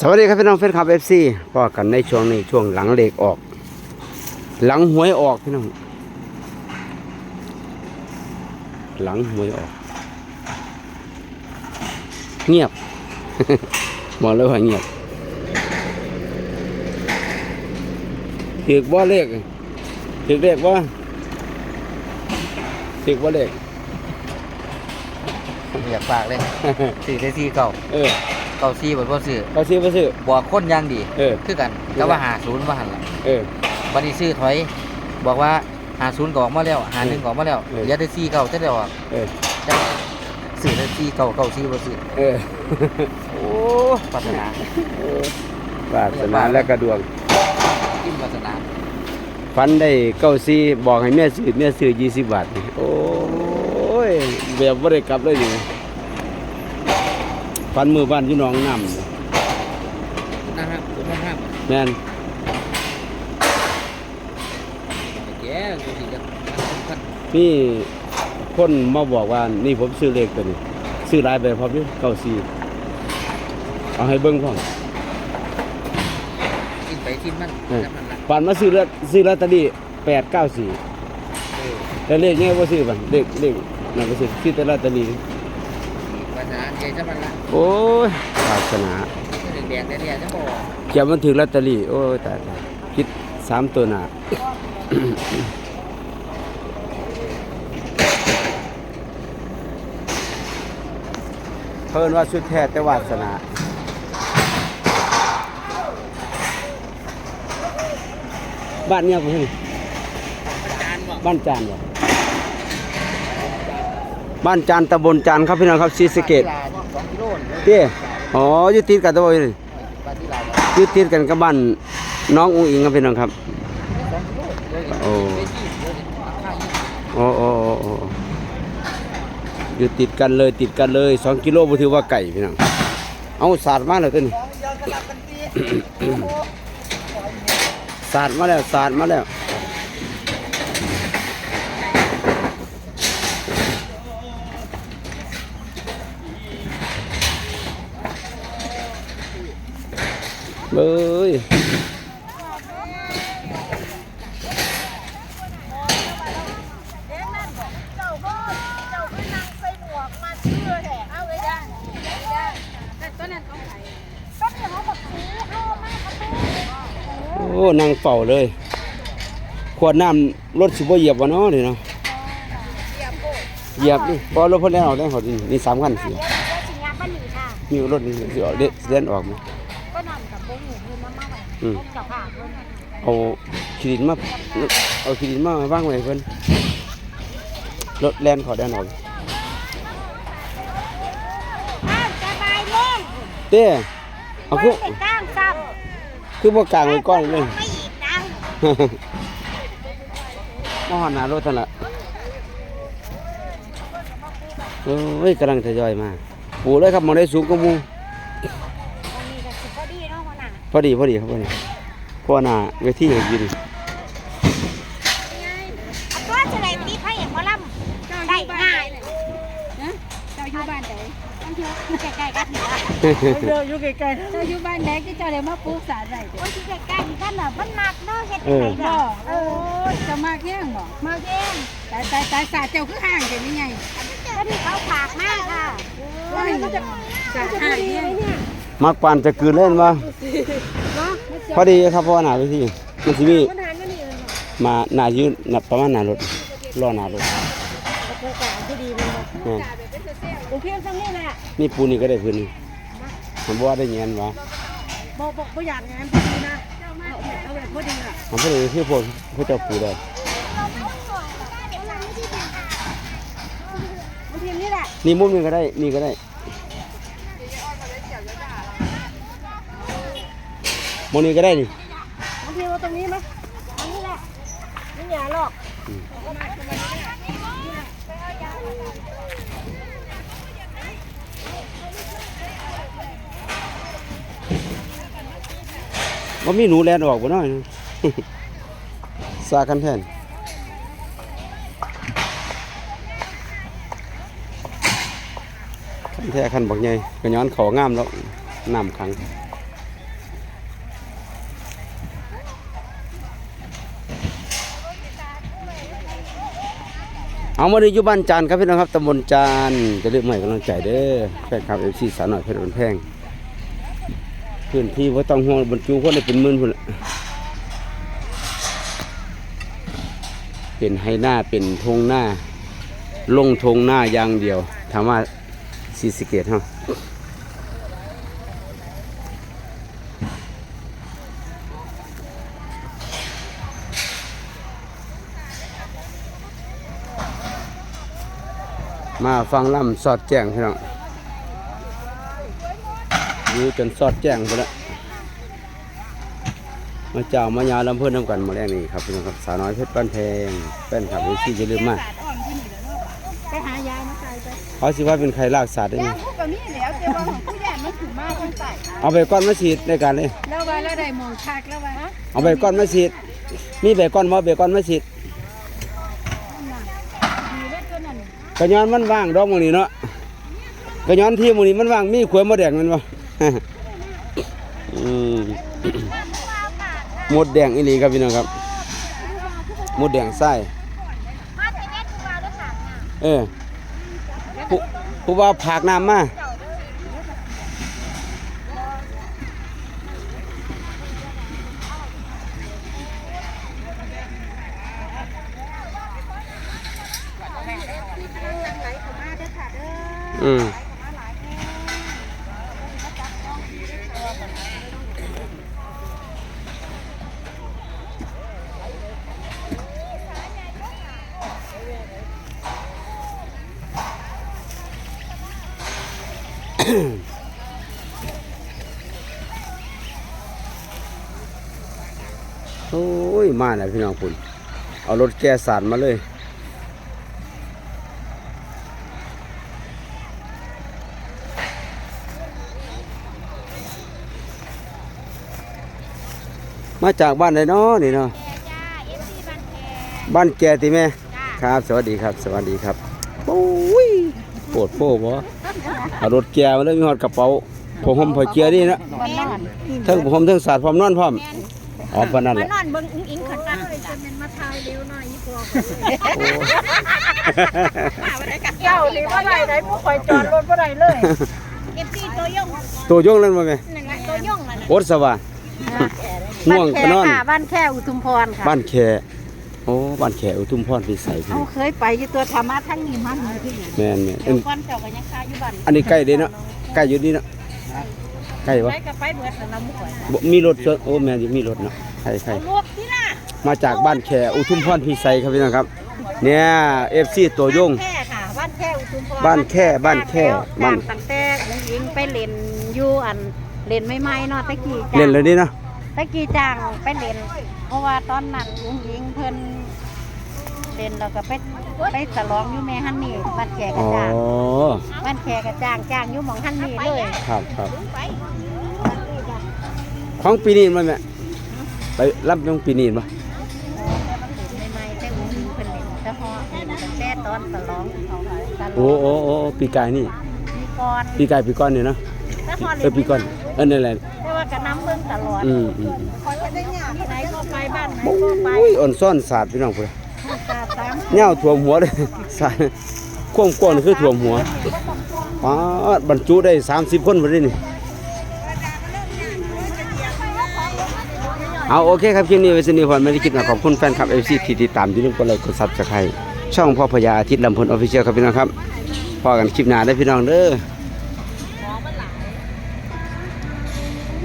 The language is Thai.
สวัสดีครับพี่น้องแฟนคลับเอฟซีก็กันในช่วงนี้ช่วงหลังเลขออก หลังหวยออกพี่น้องหลังหวยออก เงียบบอกเลยว่าเงียบถือว่าเลขถือเลขว่าถือว่าเลขอยากฝากเลยสี่ได้สี่เก่าเออ เก่าสี่บทว่าซื้อเขาซื้อมาซื้อ บอกคนอยังดี เออ คือกันก็ว่าหาศูนย์ว่าหันละเออวันนี้ซื้อถอย บอกว่าหาศูนย์ก็ออกมาแล้วหาหนึ่งก็ออกมาแล้วเออเหลือได้สี่เก่าจะได้ออกเออ จะซื้อได้สี่เก่าเก่าสี่บ่ซื้อเออ โอ้ปัสนาปรารถนาและกระดวง กินปัสนาฟันได้เก้าซีบอกให้แม่ซื้อแม่ซื้อยี่สิบบาท โอ้ยแบบบ่ได้กลับเลยอยู่ ฟันมือบ้านอยู่หน้องน้นะครับคุณนะครับำแม่นแกดูสิจะพันนี่คนมาบอกว่านี่ผมซื้อเลขตัวนี้ซื้อหลายใบพร้อมนี่เก้าซีเอาให้เบิ่งพร้อมกินไปกินมันเออน้ำมันละฝันมาซื้อลอตซื้อลอตเตอรี่แปดเก้าสี่เออแล้วเลขนี้บ่ซื้อบันเลขเลขนั่นบ่ซื้อซื้อแต่ลอตเตอรี่ ปัสนาเจ๊จะมันละโอ้ยศาสนาแดงๆเนี่ยจะบอกเขียนมันถือลอตเตอรี่โอ้ยตายตายคิดสามตัวหนาเพิ่นว่าสุดแท้แต่วาสนาบ้านเนี่ยบ่เฮ้ยจานบอกบ้านจานบ่ บ้านจานตำบลจานครับพี่น้องครับศรีสะเกษสองกิโลเต้อ๋อยู่ติดกันตัวบ่เลยบ้านยู่ติดกันกับบ้านน้องอุ้งอิงครับพี่น้องครับโอ้โอ้โอ้โอ้อยู่ติดกันเลยติดกันเลยสองกิโลบ่ถือว่าไก่พี่น้องเอาสาดมาแล้วตัวนี้สาดมาแล้วสาดมาแล้วเบ้ย เอ๊ะนั่นบอกเจ้าก็เจ้าก็นั่งใส่หมวกมาเชื่อแหละเอาไว้ได้ได้แต่ต้นนั้นของใครต้นนี้เขาบอกซื้อเข้ามา เขาตู้โอ้นั่งเฝ้าเลยขวดน้ำรถสิบ่เหยียบวะเนาะนี่เนาะเตรียมโบดเหยียบนี่พอรถเพิ่นแล่นออกได้หอดนี่นี่สามคันเสียเดี๋ยวเดี๋ยวสิงานบ้านหนีค่ะนี่รถนี่สิออกเด็ดเล่นออกมา อืมผมจะผ่าเพิ่นเอาขีดินมาเอาขีดินมาวางไว้ให้เพิ่นรถแล่นเขอแล่นออกอ้าวสบายเล่นเต้เอาคือไปก้างซ้คือบ่กลางำไว้ก้อนเลยไม่อีกดังมาหอดหน้ารถนั่นล่ะโอ้ยกำลังทยอยมา ปูเลยครับมองได้สูงกว่าหมู่ อดีพอดีครับพอดีเพราะว่าหน้าเวทีอยู่นี่เอาตัวจะได้ตีไพ่หมอลำได้ง่ายนะเจ้าอยู่บ้านไหนอยู่ใกล้ๆกันนี่ล่ะเดี๋ยวอยู่ไกลๆเจ้าอยู่บ้านไหนก็เจ้าเลยมาปลูกสาดได้เด้อโอ้ยที่ใกล้ๆกันน่ะมันหนักเนาะเฮ็ดได๋บ่เนาะโอ้ยจะมากแย่งบ่มาเย็นตายตายตายสาเจ้าคือห่างกันนี่ไงก็ที่เขาฝากมากค่ะว่าให้มันจะสาดห่างเนี่ยมักปานจะกลืนเล่นวะ พอดีครับเพราะว่าหน้าเวทีมันสิมีมาหน้ายืนหน้าประมาณหน้ารถล้อหน้ารถแม่นโอเคจังนี้แหละนี่ปูนี่ก็ได้พื้นนี่ผมบอกว่าได้เงินวะบ่บ่บ่อยากงานพอดีนะเอาเอาแบบพอดีอะผมก็เลยคือพวกพวกเจ้าปูได้โอเคนี่แหละนี่มุมนี้ก็ได้นี่ก็ได้ มุมนี้ก็ได้นี่โอเคว่าตรงนี้ไหมอันนี้แหละไม่อย่าหรอกว่ามีหนูแลนออกบ่น้อยนะซากันแทนคันแท้คันบักใหญ่ก็ย้อนเขางามแล้วน้ำขัง เอามาดีอยู่บ้านจานครับพี่น้องครับตำบลจานจะเลือกใหม่กำลังใจเด้อแฟนคลับเอฟซีสาวหน่อยเพชรบนแพงพื้นที่ว่าต้องห้องบรรจุคนได้เป็นหมื่นคนละเป็นให้หน้าเป็นทงหน้า ลงทงหน้าอย่างเดียวถามว่าซีสเกตเฮา มาฟังล่ำสอดแจ้งพี่น้องอยู่จนสอดแจ้งไปแล้วมาเจ้ามายาลำเพื่อนน้ำกันมาแรกนี่ครับพี่น้องครับสาวน้อยเพชรบ้านแพงเป็นครับเอซี่จะลืมมากไปหายายมาใส่ไปเขาสิว่าเป็นใครลากสัตว์ได้ย่าไงงพวกกับมีแล้วแต่ว่าของผู้ใหญ่มันถึงมากจังใส่เอาไปก้อนมาฉีดในการเลยแล้วว่าแล้วได้หมองคักแล้วว่าเอาไปก้อนมาฉีดมีใบก้อนบ่ใบก้อนมาฉีด ดีแล้วตัวนั้น กระย้อนมันว่างดอกหมอนี้เนาะกระย้อนที่หมอนี้มันว่างมีขวดมาแดงมันบ่หมดแดงอีหลีครับพี่น้องครับหมดแดงไส้เออผู้ผู้ว่าผากน้ำมา อืมโอ้ย มาแล้วพี่น้องคุณ เอารถแก้สารมาเลย มาจากบ้านไหนเนาะนี่เนาะจ้าเอฟซีบันแคบ้านแกติแม่จ้าครับ สวัสดีครับ สวัสดีครับโอ้ยโปวดโป้บ่เอารถแกมาเลยมีหอดกระเป๋าผมผมพอเกียร์นี่นะวันนอนเทั้งผมเทั้งสาดพร้อมนอนพร้อมอ๋อปานนั้นแหมาละนอนเบิ่งอิงอิงขันตาเลยจะเป็นมาทายเร็วหน่อยอีกว่าโอ้เจ้านี่ว่าไรไหนผู้คอยจอดรถว่าไรเลยเอฟซีตัวยงตัวโยงนั่นมาไหมนั่นแหละตัวยงนั่นโอดสว่าง่ วงก็นอน บ้านแค่อุทุมพรค่ะบ้านแขโอ้บ้านแขอุทุมพรพิสัยพี่เอาเคยไปอยู่ตัวธรรมะทั้งนี้มันที่นี่แม่นแม่นอันก้อนเจ้าก็ยังคาอยู่บ้านอันนี้ใกล้เด้เนาะใกล้อยู่นี่เนาะใกล้ปะไปก็ไปเบิดแล้วเราบ่ค่อยบ่มีรถชนโอ้แม่นอยู่มีรถเนาะใครใครรวบที่น่ะมาจากบ้านแขอุทุมพรพิสัยครับพี่น้องครับ เนี่ย FC ตัวโยงแค่ค่ะบ้านแค่อุทุมพรบ้านแค่บ้านแค่บ้าน ตั้งแต่อุ้งอิงไปเล่นอยู่อันเล่นใหม่ๆเนาะตะกี้จ้างเล่นเลยนี่เนาะ ตะกี้จ้างไปเล่น เพราะว่าตอนนั้นอุ้งอิงเพิ่นเล่นแล้วก็ไปไปฉลองอยู่แม่ฮันนี่บ้านแขกอ๋ระอจ้างบ้านแขกระจ้างจ้างอยู่หมองฮันนี่เลยครับครับของปีนี้มั้ยแม่ไปรับยงปีนี้บ่ใหม่ๆแต่อุ้งอิงเพิ่นเล่นเฉพาะเล่นตั้งแต่ตอนฉลองเขาฉลองโอ้โอ้โอ้ปีกายนี่ มีก่อนปีกายปีก้อนนี่เนาะ แต่พอเอเล่อนปีก้อนเอันนั่นแหละ แต่ว่าก็น้ำเบิ่งตลอดอืมอืมคอยได้ยากที่ไหนก็ไปบ้านไหนโอ้ก็ไปยอ่อนซ่อนสาดพี่น้องพุ่นตาตามแนวท่วมหัวเลยสาดความกว้างนี่คือท่วมหัวป๊าดบรรจุได้ 30 คนพุ่นเลยนี่ เอาโอเคครับคลิปนี้ไว้สนิทพรไม่ได้คิดนะขอบคุณแฟนคลับ FC ที่ติดตามอย่าลืมกดไลค์กด Subscribe ช่องพ่อพญาอาทิตย์ลำพลออฟฟิเชียลครับพี่น้องครับพอกันคลิปหน้าได้อพี่น้องเด้อ